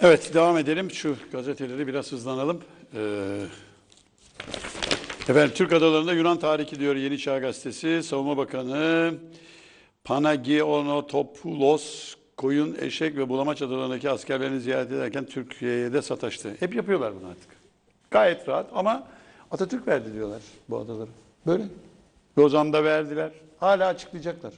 Evet devam edelim. Şu gazeteleri biraz hızlanalım. Ee, efendim Türk adalarında Yunan tarihi diyor Yeni Çağ Gazetesi. Savunma Bakanı Panagiontopoulos koyun, eşek ve bulamaç adalarındaki askerlerini ziyaret ederken Türkiye'ye de sataştı. Hep yapıyorlar bunu artık. Gayet rahat ama Atatürk verdi diyorlar bu adaları. Böyle. Lozan'da verdiler. Hala açıklayacaklar.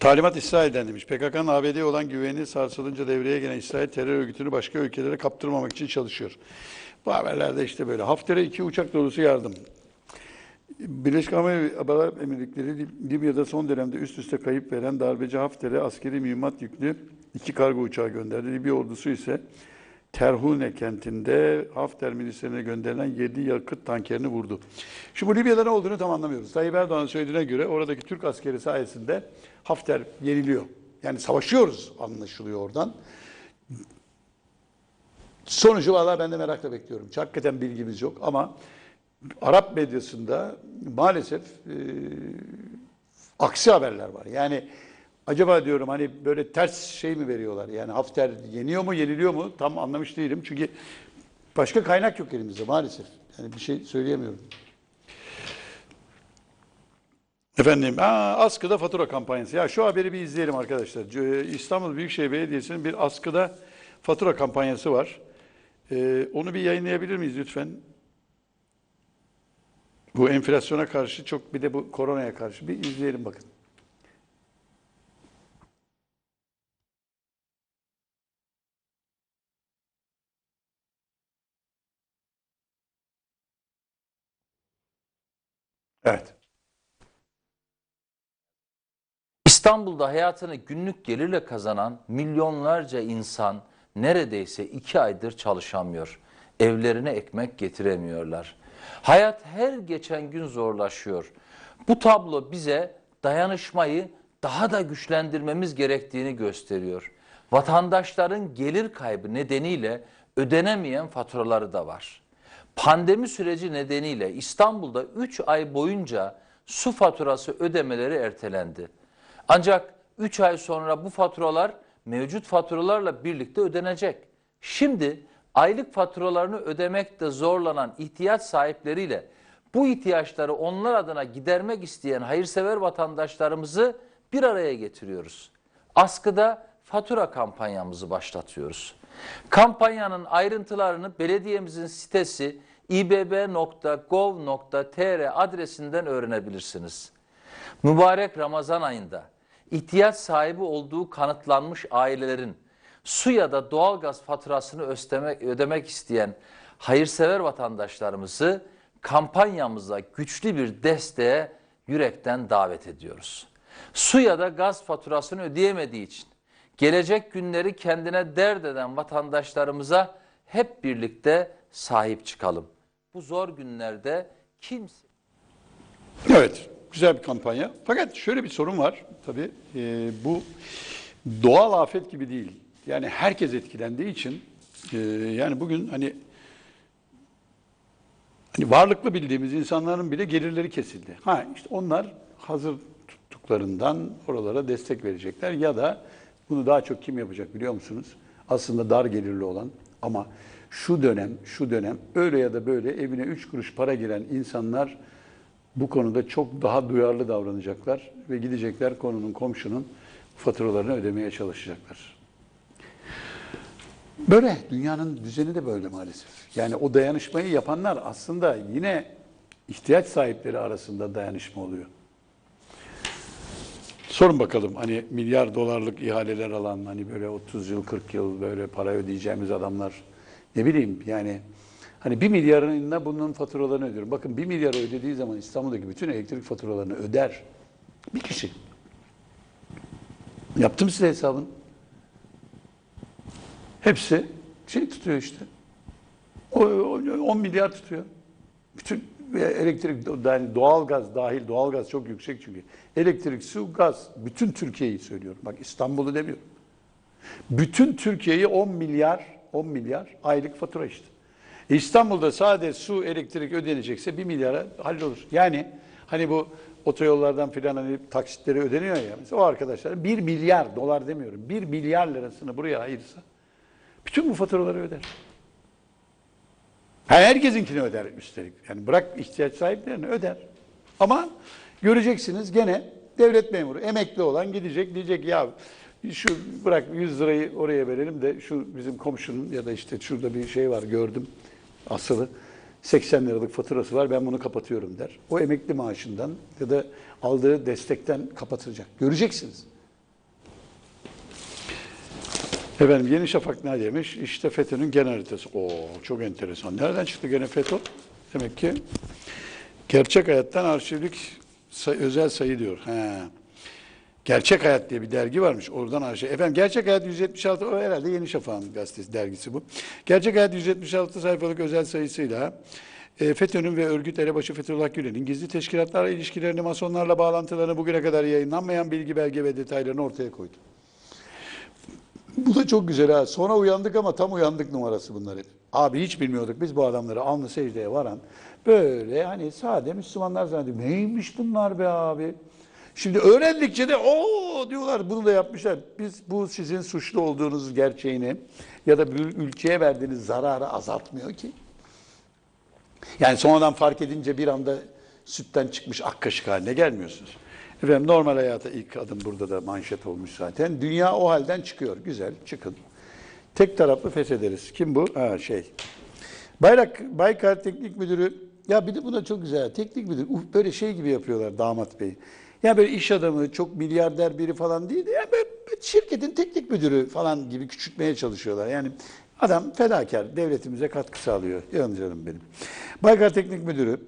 Talimat İsrail'den demiş. PKK'nın ABD'ye olan güveni sarsılınca devreye gelen İsrail terör örgütünü başka ülkelere kaptırmamak için çalışıyor. Bu haberlerde işte böyle. Hafter'e iki uçak dolusu yardım. Birleşik Arap Emirlikleri Lib- Libya'da son dönemde üst üste kayıp veren darbeci Hafter'e askeri mühimmat yüklü iki kargo uçağı gönderdi. Libya ordusu ise Terhune kentinde Hafter milislerine gönderilen 7 yakıt tankerini vurdu. Şimdi bu Libya'da ne olduğunu tam anlamıyoruz. Tayyip Erdoğan'ın söylediğine göre oradaki Türk askeri sayesinde Hafter yeniliyor. Yani savaşıyoruz anlaşılıyor oradan. Sonucu valla ben de merakla bekliyorum. Hakikaten bilgimiz yok ama Arap medyasında maalesef e, aksi haberler var. Yani acaba diyorum hani böyle ters şey mi veriyorlar? Yani Hafter yeniyor mu, yeniliyor mu? Tam anlamış değilim. Çünkü başka kaynak yok elimizde maalesef. Yani bir şey söyleyemiyorum. Efendim, aa, askıda fatura kampanyası. Ya şu haberi bir izleyelim arkadaşlar. İstanbul Büyükşehir Belediyesi'nin bir askıda fatura kampanyası var. Ee, onu bir yayınlayabilir miyiz lütfen? Bu enflasyona karşı çok bir de bu koronaya karşı bir izleyelim bakın. Evet. İstanbul'da hayatını günlük gelirle kazanan milyonlarca insan neredeyse iki aydır çalışamıyor. Evlerine ekmek getiremiyorlar. Hayat her geçen gün zorlaşıyor. Bu tablo bize dayanışmayı daha da güçlendirmemiz gerektiğini gösteriyor. Vatandaşların gelir kaybı nedeniyle ödenemeyen faturaları da var. Pandemi süreci nedeniyle İstanbul'da 3 ay boyunca su faturası ödemeleri ertelendi. Ancak 3 ay sonra bu faturalar mevcut faturalarla birlikte ödenecek. Şimdi aylık faturalarını ödemekte zorlanan ihtiyaç sahipleriyle bu ihtiyaçları onlar adına gidermek isteyen hayırsever vatandaşlarımızı bir araya getiriyoruz. Askıda fatura kampanyamızı başlatıyoruz. Kampanyanın ayrıntılarını belediyemizin sitesi ibb.gov.tr adresinden öğrenebilirsiniz. Mübarek Ramazan ayında ihtiyaç sahibi olduğu kanıtlanmış ailelerin su ya da doğalgaz faturasını ödemek, ödemek isteyen hayırsever vatandaşlarımızı kampanyamıza güçlü bir desteğe yürekten davet ediyoruz. Su ya da gaz faturasını ödeyemediği için gelecek günleri kendine dert eden vatandaşlarımıza hep birlikte sahip çıkalım. Bu zor günlerde kimse Evet, güzel bir kampanya. Fakat şöyle bir sorun var tabii. Ee, bu doğal afet gibi değil. Yani herkes etkilendiği için e, yani bugün hani hani varlıklı bildiğimiz insanların bile gelirleri kesildi. Ha işte onlar hazır tuttuklarından oralara destek verecekler ya da bunu daha çok kim yapacak biliyor musunuz? Aslında dar gelirli olan ama şu dönem şu dönem öyle ya da böyle evine üç kuruş para giren insanlar bu konuda çok daha duyarlı davranacaklar ve gidecekler konunun komşunun faturalarını ödemeye çalışacaklar. Böyle dünyanın düzeni de böyle maalesef. Yani o dayanışmayı yapanlar aslında yine ihtiyaç sahipleri arasında dayanışma oluyor. Sorun bakalım hani milyar dolarlık ihaleler alan hani böyle 30 yıl 40 yıl böyle para ödeyeceğimiz adamlar ne bileyim yani hani bir milyarına bunun faturalarını ödüyorum. Bakın bir milyar ödediği zaman İstanbul'daki bütün elektrik faturalarını öder bir kişi. Yaptım size hesabını. Hepsi şey tutuyor işte. O, o- 10 milyar tutuyor. Bütün elektrik yani doğalgaz dahil doğalgaz çok yüksek çünkü. Elektrik, su, gaz bütün Türkiye'yi söylüyorum. Bak İstanbul'u demiyorum. Bütün Türkiye'yi 10 milyar 10 milyar aylık fatura işte. E İstanbul'da sadece su, elektrik ödenecekse 1 milyara hallolur. Yani hani bu otoyollardan filan hani taksitleri ödeniyor ya. Mesela o arkadaşlar 1 milyar dolar demiyorum. 1 milyar lirasını buraya ayırsa bütün bu faturaları öder. Herkesinkini öder üstelik. Yani bırak ihtiyaç sahiplerini öder. Ama göreceksiniz gene devlet memuru, emekli olan gidecek diyecek ya şu bırak 100 lirayı oraya verelim de şu bizim komşunun ya da işte şurada bir şey var gördüm asılı. 80 liralık faturası var ben bunu kapatıyorum der. O emekli maaşından ya da aldığı destekten kapatacak. Göreceksiniz. Efendim Yeni Şafak ne demiş? İşte FETÖ'nün genel haritası. Oo çok enteresan. Nereden çıktı gene FETÖ? Demek ki gerçek hayattan arşivlik say- özel sayı diyor. He. Gerçek Hayat diye bir dergi varmış. Oradan arşiv. Efendim Gerçek Hayat 176 o herhalde Yeni Şafak'ın gazetesi dergisi bu. Gerçek Hayat 176 sayfalık özel sayısıyla e, FETÖ'nün ve örgüt elebaşı Fethullah Gülen'in gizli teşkilatlarla ilişkilerini, masonlarla bağlantılarını bugüne kadar yayınlanmayan bilgi, belge ve detaylarını ortaya koydu. Bu da çok güzel ha. Sonra uyandık ama tam uyandık numarası bunlar hep. Abi hiç bilmiyorduk biz bu adamları alnı secdeye varan böyle hani sade Müslümanlar zannediyor. Neymiş bunlar be abi? Şimdi öğrendikçe de o diyorlar bunu da yapmışlar. Biz bu sizin suçlu olduğunuz gerçeğini ya da bir ülkeye verdiğiniz zararı azaltmıyor ki. Yani sonradan fark edince bir anda sütten çıkmış ak kaşık haline gelmiyorsunuz. Efendim normal hayata ilk adım burada da manşet olmuş zaten. Dünya o halden çıkıyor. Güzel çıkın. Tek taraflı feshederiz. Kim bu? Ha şey. Bayrak, Baykar Teknik Müdürü ya bir de buna çok güzel. Teknik müdür uh, böyle şey gibi yapıyorlar damat bey. Ya böyle iş adamı çok milyarder biri falan değil de ya böyle şirketin teknik müdürü falan gibi küçültmeye çalışıyorlar. Yani adam fedakar, devletimize katkı sağlıyor. Canım canım benim. Baykar Teknik Müdürü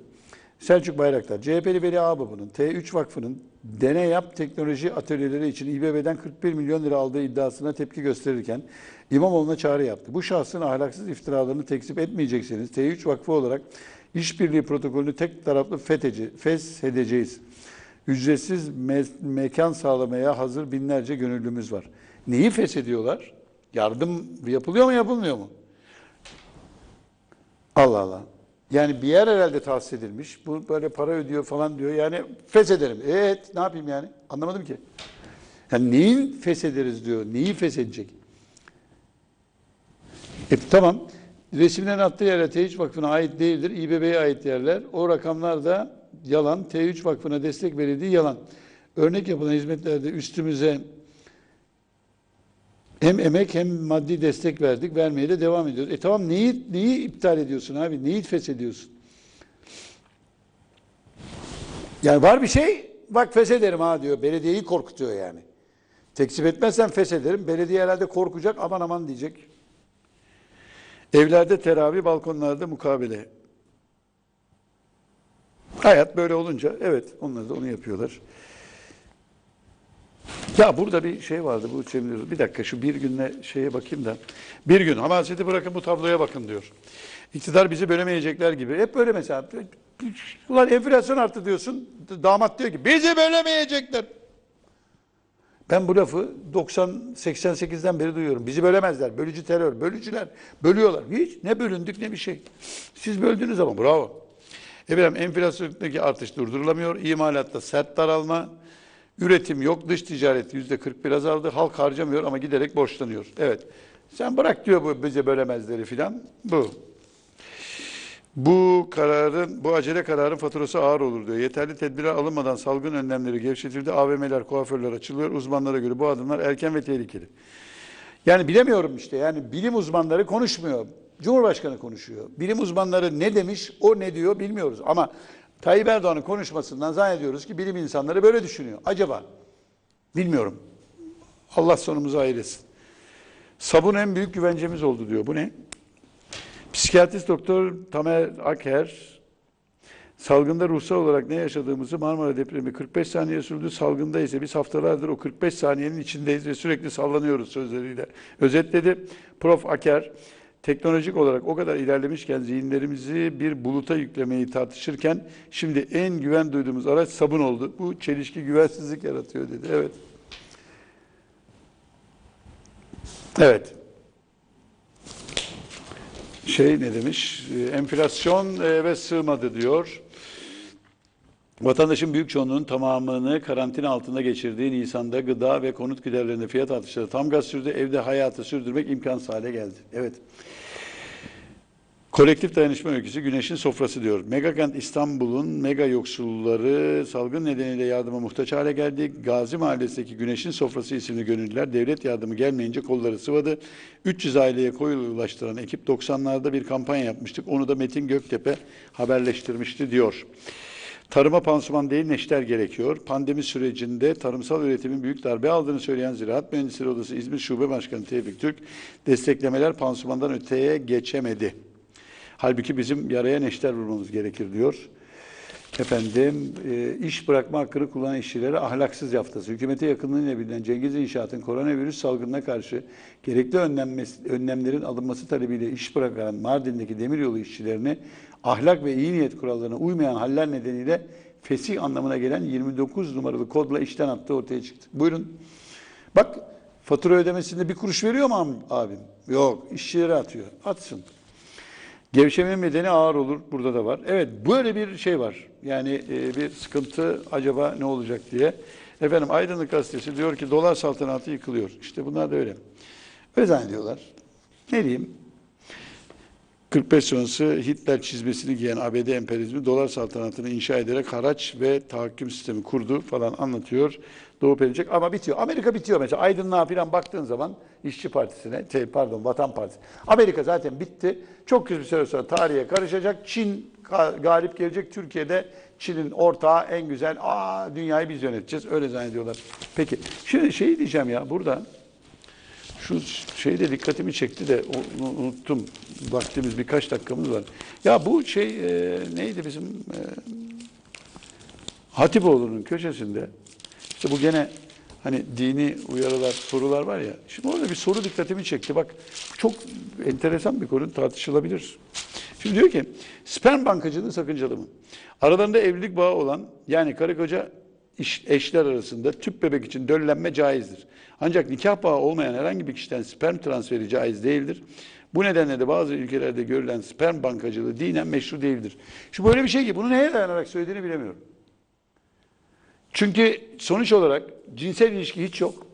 Selçuk Bayraktar, CHP'li Veli Ağbaba'nın T3 Vakfı'nın deney yap teknoloji atölyeleri için İBB'den 41 milyon lira aldığı iddiasına tepki gösterirken İmamoğlu'na çağrı yaptı. Bu şahsın ahlaksız iftiralarını tekzip etmeyecekseniz T3 Vakfı olarak işbirliği protokolünü tek taraflı fetheci, feshedeceğiz. Ücretsiz me- mekan sağlamaya hazır binlerce gönüllümüz var. Neyi feshediyorlar? Yardım yapılıyor mu yapılmıyor mu? Allah Allah. Yani bir yer herhalde tahsis edilmiş. Bu böyle para ödüyor falan diyor. Yani feshederim. Evet ne yapayım yani? Anlamadım ki. Yani neyi feshederiz diyor. Neyi feshedecek? E, tamam. Resimlerin attığı yerler T3 Vakfı'na ait değildir. İBB'ye ait yerler. O rakamlar da yalan. T3 Vakfı'na destek verildiği yalan. Örnek yapılan hizmetlerde üstümüze hem emek hem maddi destek verdik. Vermeye de devam ediyoruz. E tamam neyi, neyi iptal ediyorsun abi? Neyi feshediyorsun? Yani var bir şey, bak feshederim ha diyor. Belediyeyi korkutuyor yani. Tekzip etmezsen feshederim. Belediye herhalde korkacak aman aman diyecek. Evlerde teravih, balkonlarda mukabele. Hayat böyle olunca evet onlar da onu yapıyorlar. Ya burada bir şey vardı bu Cemil. Bir dakika şu bir günle şeye bakayım da. Bir gün hamaseti bırakın bu tabloya bakın diyor. İktidar bizi bölemeyecekler gibi. Hep böyle mesela. Ulan enflasyon arttı diyorsun. Damat diyor ki bizi bölemeyecekler. Ben bu lafı 90-88'den beri duyuyorum. Bizi bölemezler. Bölücü terör. Bölücüler. Bölüyorlar. Hiç ne bölündük ne bir şey. Siz böldünüz ama bravo. Efendim enflasyondaki artış durdurulamıyor. İmalatta sert daralma. Üretim yok, dış ticaret yüzde 41 azaldı. Halk harcamıyor ama giderek borçlanıyor. Evet. Sen bırak diyor bu bize bölemezleri filan. Bu. Bu kararın, bu acele kararın faturası ağır olur diyor. Yeterli tedbirler alınmadan salgın önlemleri gevşetildi. AVM'ler, kuaförler açılıyor. Uzmanlara göre bu adımlar erken ve tehlikeli. Yani bilemiyorum işte. Yani bilim uzmanları konuşmuyor. Cumhurbaşkanı konuşuyor. Bilim uzmanları ne demiş, o ne diyor bilmiyoruz. Ama Tayyip Erdoğan'ın konuşmasından zannediyoruz ki bilim insanları böyle düşünüyor. Acaba? Bilmiyorum. Allah sonumuzu hayır etsin. Sabun en büyük güvencemiz oldu diyor. Bu ne? Psikiyatrist doktor Tamer Aker salgında ruhsal olarak ne yaşadığımızı Marmara depremi 45 saniye sürdü. Salgında ise biz haftalardır o 45 saniyenin içindeyiz ve sürekli sallanıyoruz sözleriyle özetledi. Prof Aker teknolojik olarak o kadar ilerlemişken zihinlerimizi bir buluta yüklemeyi tartışırken şimdi en güven duyduğumuz araç sabun oldu. Bu çelişki güvensizlik yaratıyor dedi. Evet. Evet. Şey ne demiş? Ee, Enflasyon eve sığmadı diyor. Vatandaşın büyük çoğunluğunun tamamını karantina altında geçirdiği Nisan'da gıda ve konut giderlerinde fiyat artışları tam gaz sürdü. Evde hayatı sürdürmek imkansız hale geldi. Evet. Kolektif dayanışma öyküsü Güneş'in sofrası diyor. Megakent İstanbul'un mega yoksulları salgın nedeniyle yardıma muhtaç hale geldi. Gazi Mahallesi'ndeki Güneş'in sofrası isimli gönüllüler devlet yardımı gelmeyince kolları sıvadı. 300 aileye koyu ulaştıran ekip 90'larda bir kampanya yapmıştık. Onu da Metin Göktepe haberleştirmişti diyor. Tarıma pansuman değil neşter gerekiyor. Pandemi sürecinde tarımsal üretimin büyük darbe aldığını söyleyen Ziraat Mühendisleri Odası İzmir Şube Başkanı Tevfik Türk, desteklemeler pansumandan öteye geçemedi. Halbuki bizim yaraya neşter vurmamız gerekir diyor. Efendim, e, iş bırakma hakkını kullanan işçilere ahlaksız yaftası. Hükümete yakınlığıyla bilinen Cengiz İnşaat'ın koronavirüs salgınına karşı gerekli önlemlerin alınması talebiyle iş bırakan Mardin'deki demiryolu işçilerini ahlak ve iyi niyet kurallarına uymayan haller nedeniyle fesih anlamına gelen 29 numaralı kodla işten attığı ortaya çıktı. Buyurun. Bak fatura ödemesinde bir kuruş veriyor mu abim? Yok, işçilere atıyor. Atsın. Gevşemenin bedeni ağır olur. Burada da var. Evet böyle bir şey var. Yani e, bir sıkıntı acaba ne olacak diye. Efendim Aydınlık Gazetesi diyor ki dolar saltanatı yıkılıyor. İşte bunlar da öyle. Öyle zannediyorlar. Ne diyeyim? 45 sonrası Hitler çizmesini giyen ABD emperyalizmi dolar saltanatını inşa ederek haraç ve tahakküm sistemi kurdu falan anlatıyor. Doğu Perinçek ama bitiyor. Amerika bitiyor mesela. Aydınlığa falan baktığın zaman İşçi Partisi'ne, te- pardon Vatan Partisi. Amerika zaten bitti. Çok kısa bir süre sonra tarihe karışacak. Çin ga- galip gelecek. Türkiye'de Çin'in ortağı en güzel. Aa dünyayı biz yöneteceğiz. Öyle zannediyorlar. Peki şimdi şey diyeceğim ya burada. Şu şey de dikkatimi çekti de onu unuttum. Vaktimiz birkaç dakikamız var. Ya bu şey e, neydi bizim e, Hatipoğlu'nun köşesinde işte bu gene hani dini uyarılar, sorular var ya. Şimdi orada bir soru dikkatimi çekti. Bak çok enteresan bir konu tartışılabilir. Şimdi diyor ki sperm bankacılığı sakıncalı mı? Aralarında evlilik bağı olan yani karı koca eşler arasında tüp bebek için döllenme caizdir. Ancak nikah bağı olmayan herhangi bir kişiden sperm transferi caiz değildir. Bu nedenle de bazı ülkelerde görülen sperm bankacılığı dinen meşru değildir. Şu böyle bir şey ki bunu neye dayanarak söylediğini bilemiyorum. Çünkü sonuç olarak cinsel ilişki hiç yok.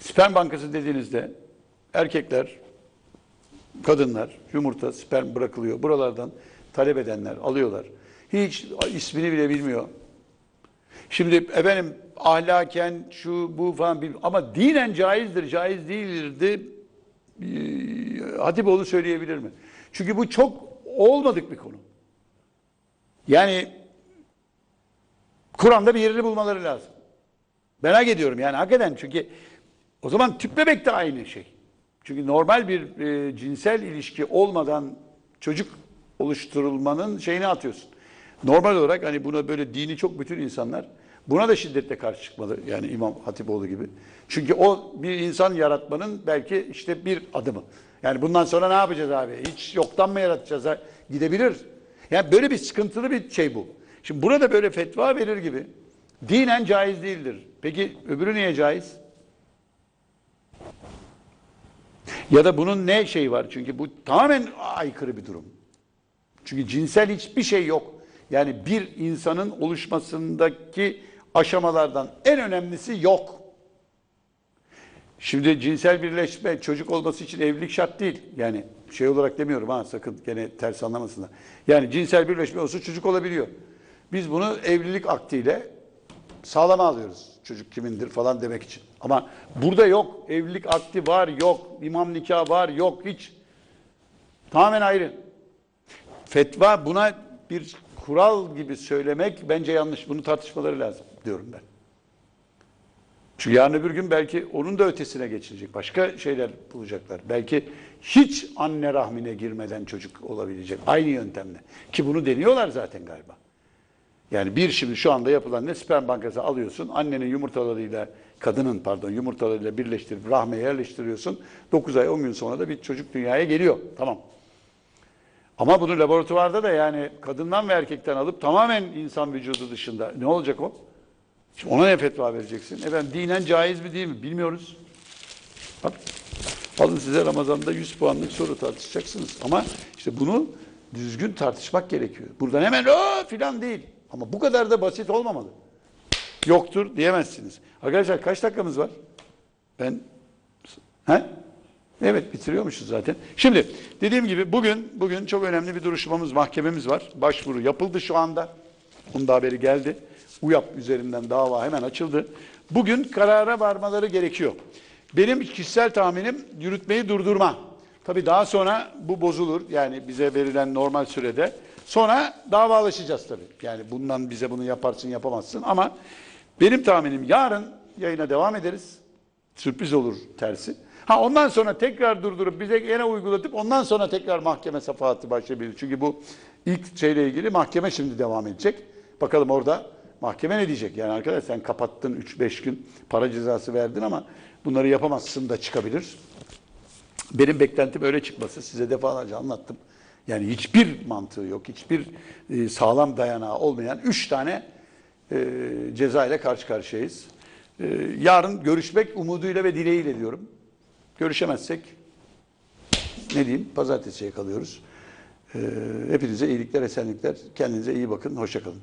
Sperm bankası dediğinizde erkekler, kadınlar yumurta, sperm bırakılıyor. Buralardan talep edenler alıyorlar. Hiç ismini bile bilmiyor. Şimdi efendim ahlaken şu bu falan bil- ama dinen caizdir, caiz değildir de e, Hatipoğlu söyleyebilir mi? Çünkü bu çok olmadık bir konu. Yani Kur'an'da bir yerini bulmaları lazım. Merak ediyorum yani hakikaten çünkü o zaman tüp bebek de aynı şey. Çünkü normal bir e, cinsel ilişki olmadan çocuk oluşturulmanın şeyini atıyorsun. Normal olarak hani buna böyle dini çok bütün insanlar buna da şiddetle karşı çıkmalı. Yani İmam Hatipoğlu gibi. Çünkü o bir insan yaratmanın belki işte bir adımı. Yani bundan sonra ne yapacağız abi? Hiç yoktan mı yaratacağız? Gidebilir. Yani böyle bir sıkıntılı bir şey bu. Şimdi burada böyle fetva verir gibi dinen caiz değildir. Peki öbürü niye caiz? Ya da bunun ne şeyi var? Çünkü bu tamamen aykırı bir durum. Çünkü cinsel hiçbir şey yok. Yani bir insanın oluşmasındaki aşamalardan en önemlisi yok. Şimdi cinsel birleşme çocuk olması için evlilik şart değil. Yani şey olarak demiyorum ha sakın gene ters anlamasınlar. Yani cinsel birleşme olsa çocuk olabiliyor. Biz bunu evlilik aktiyle sağlama alıyoruz. Çocuk kimindir falan demek için. Ama burada yok. Evlilik akti var yok. İmam nikahı var yok hiç. Tamamen ayrı. Fetva buna bir kural gibi söylemek bence yanlış. Bunu tartışmaları lazım diyorum ben. Çünkü yarın öbür gün belki onun da ötesine geçilecek. Başka şeyler bulacaklar. Belki hiç anne rahmine girmeden çocuk olabilecek. Aynı yöntemle. Ki bunu deniyorlar zaten galiba. Yani bir şimdi şu anda yapılan ne sperm bankası alıyorsun. Annenin yumurtalarıyla, kadının pardon yumurtalarıyla birleştirip rahme yerleştiriyorsun. 9 ay 10 gün sonra da bir çocuk dünyaya geliyor. Tamam. Ama bunu laboratuvarda da yani kadından ve erkekten alıp tamamen insan vücudu dışında ne olacak o? Şimdi ona ne fetva vereceksin? Efendim dinen caiz mi değil mi? Bilmiyoruz. Bak alın size Ramazan'da 100 puanlık soru tartışacaksınız. Ama işte bunu düzgün tartışmak gerekiyor. Buradan hemen o filan değil. Ama bu kadar da basit olmamalı. Yoktur diyemezsiniz. Arkadaşlar kaç dakikamız var? Ben He? Evet bitiriyormuşuz zaten. Şimdi dediğim gibi bugün bugün çok önemli bir duruşmamız, mahkememiz var. Başvuru yapıldı şu anda. Bunun da haberi geldi. UYAP üzerinden dava hemen açıldı. Bugün karara varmaları gerekiyor. Benim kişisel tahminim yürütmeyi durdurma. Tabii daha sonra bu bozulur. Yani bize verilen normal sürede. Sonra davalaşacağız tabii. Yani bundan bize bunu yaparsın yapamazsın ama benim tahminim yarın yayına devam ederiz. Sürpriz olur tersi. Ha ondan sonra tekrar durdurup bize gene uygulatıp ondan sonra tekrar mahkeme safahatı başlayabilir. Çünkü bu ilk şeyle ilgili mahkeme şimdi devam edecek. Bakalım orada mahkeme ne diyecek? Yani arkadaş sen kapattın 3-5 gün para cezası verdin ama bunları yapamazsın da çıkabilir. Benim beklentim öyle çıkması. Size defalarca anlattım. Yani hiçbir mantığı yok, hiçbir e, sağlam dayanağı olmayan üç tane e, ceza ile karşı karşıyayız. E, yarın görüşmek umuduyla ve dileğiyle diyorum. Görüşemezsek ne diyeyim pazartesiye kalıyoruz. E, hepinize iyilikler, esenlikler. Kendinize iyi bakın. Hoşçakalın.